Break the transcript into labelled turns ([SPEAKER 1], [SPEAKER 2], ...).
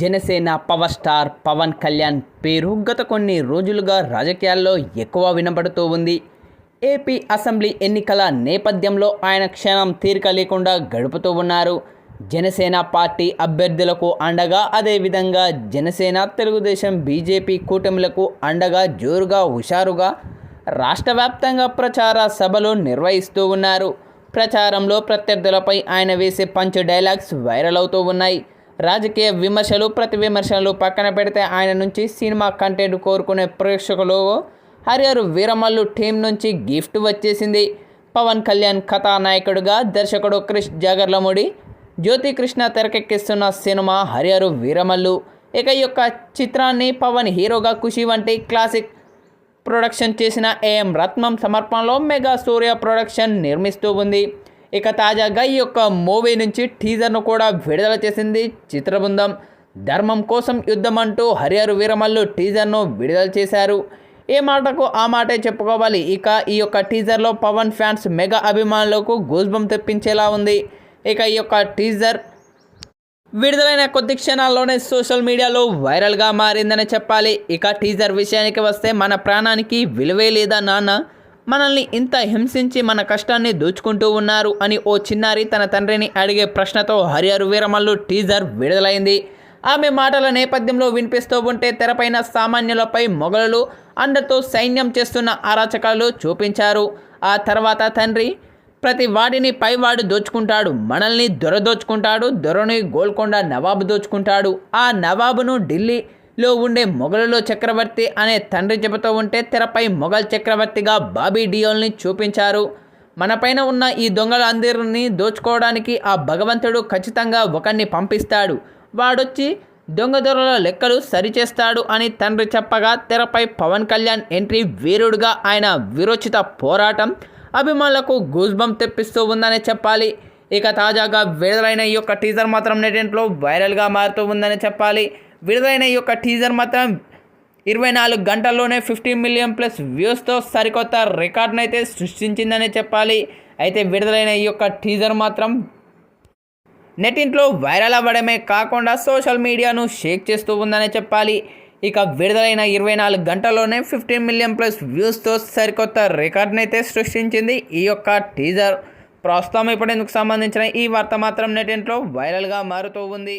[SPEAKER 1] Janasena power star Pawan Kalyan పేరు గత కొన్ని రోజులుగా రాజకీయాల్లో ఎక్కువ వినబడుతూ ఉంది. ఏపీ అసెంబ్లీ ఎన్నికల నేపథ్యంలో ఆయన క్షణం తీరిక లేకుండా గడుపుతూ ఉన్నారు. జనసేన పార్టీ అభ్యర్థులకు అండగా అదేవిధంగా జనసేన తెలుగుదేశం బీజేపీ కూటమిలకు అండగా జోరుగా హుషారుగా రాష్ట్ర వ్యాప్తంగా ప్రచార సభలు నిర్వహిస్తూ ఉన్నారు. ప్రచారంలో ప్రత్యర్థులపై ఆయన వేసే పంచ్ డైలాగ్స్ వైరల్ అవుతూ ఉన్నాయి. రాజకీయ విమర్శలు ప్రతి విమర్శలు పక్కన పెడితే ఆయన నుంచి సినిమా కంటెంట్ కోరుకునే ప్రేక్షకులు హరిహరు వీరమల్లు టీం నుంచి గిఫ్ట్ వచ్చేసింది. పవన్ కళ్యాణ్ కథానాయకుడిగా దర్శకుడు క్రిష్ జాగర్లముడి జ్యోతి కృష్ణ తెరకెక్కిస్తున్న సినిమా హరిహరు వీరమల్లు. ఇక యొక్క చిత్రాన్ని పవన్ హీరోగా ఖుషి వంటి క్లాసిక్ ప్రొడక్షన్ చేసిన ఏఎం రత్నం సమర్పణలో మెగా సూర్య ప్రొడక్షన్ నిర్మిస్తూ ఉంది. ఇక తాజాగా ఈ యొక్క మూవీ నుంచి టీజర్ను కూడా విడుదల చేసింది చిత్రబృందం. ధర్మం కోసం యుద్ధం అంటూ హరిహరు వీరమల్లు టీజర్ను విడుదల చేశారు. ఏ మాటకు ఆ మాటే చెప్పుకోవాలి. ఇక ఈ యొక్క టీజర్లో పవన్ ఫ్యాన్స్ మెగా అభిమానులకు గూజ్బం తెప్పించేలా ఉంది. ఇక ఈ యొక్క టీజర్ విడుదలైన కొద్ది క్షణాల్లోనే సోషల్ మీడియాలో వైరల్గా మారిందని చెప్పాలి. ఇక టీజర్ విషయానికి వస్తే మన ప్రాణానికి విలువే లేదా నాన్న? మనల్ని ఇంత హింసించి మన కష్టాన్ని దోచుకుంటూ ఉన్నారు అని ఓ చిన్నారి తన తండ్రిని అడిగే ప్రశ్నతో హరిహరు వీరమల్లు టీజర్ విడుదలైంది. ఆమె మాటల నేపథ్యంలో వినిపిస్తూ ఉంటే తెరపైన సామాన్యులపై మొఘలులు అండతో సైన్యం చేస్తున్న అరాచకాలు చూపించారు. ఆ తర్వాత తండ్రి ప్రతి వాడిని పైవాడు దోచుకుంటాడు మనల్ని దొర దోచుకుంటాడు దొరని గోల్కొండ నవాబు దోచుకుంటాడు. ఆ నవాబును ఢిల్లీ లో ఉండే మొఘలులో చక్రవర్తి అనే తండ్రి చెబుతూ ఉంటే తెరపై మొఘల్ చక్రవర్తిగా బాబీ డియోల్ని చూపించారు. మనపైన ఉన్న ఈ దొంగలందరినీ దోచుకోవడానికి ఆ భగవంతుడు ఖచ్చితంగా ఒకరిని పంపిస్తాడు. వాడొచ్చి దొంగ దొరల లెక్కలు సరిచేస్తాడు అని తండ్రి చెప్పగా తెరపై పవన్ కళ్యాణ్ ఎంట్రీ వీరుడుగా ఆయన విరోచిత పోరాటం అభిమానులకు గూజ్బం తెప్పిస్తూ ఉందని చెప్పాలి. ఇక తాజాగా విడుదలైన ఈ యొక్క టీజర్ మాత్రం నెటింట్లో వైరల్గా మారుతూ ఉందని చెప్పాలి. విడుదలైన ఈ యొక్క టీజర్ మాత్రం ఇరవై నాలుగు గంటల్లోనే ఫిఫ్టీ మిలియన్ ప్లస్ వ్యూస్తో సరికొత్త రికార్డును అయితే సృష్టించిందనే చెప్పాలి. అయితే విడుదలైన ఈ యొక్క టీజర్ మాత్రం నెట్టింట్లో వైరల్ అవ్వడమే కాకుండా సోషల్ మీడియాను షేక్ చేస్తూ ఉందనే చెప్పాలి. ఇక విడుదలైన ఇరవై నాలుగు గంటల్లోనే ఫిఫ్టీన్ మిలియన్ ప్లస్ వ్యూస్తో సరికొత్త రికార్డ్ని అయితే సృష్టించింది ఈ యొక్క టీజర్ ప్రస్తుతం ఇప్పుడు సంబంధించిన ఈ వార్త మాత్రం నెటింట్లో వైరల్గా మారుతూ ఉంది.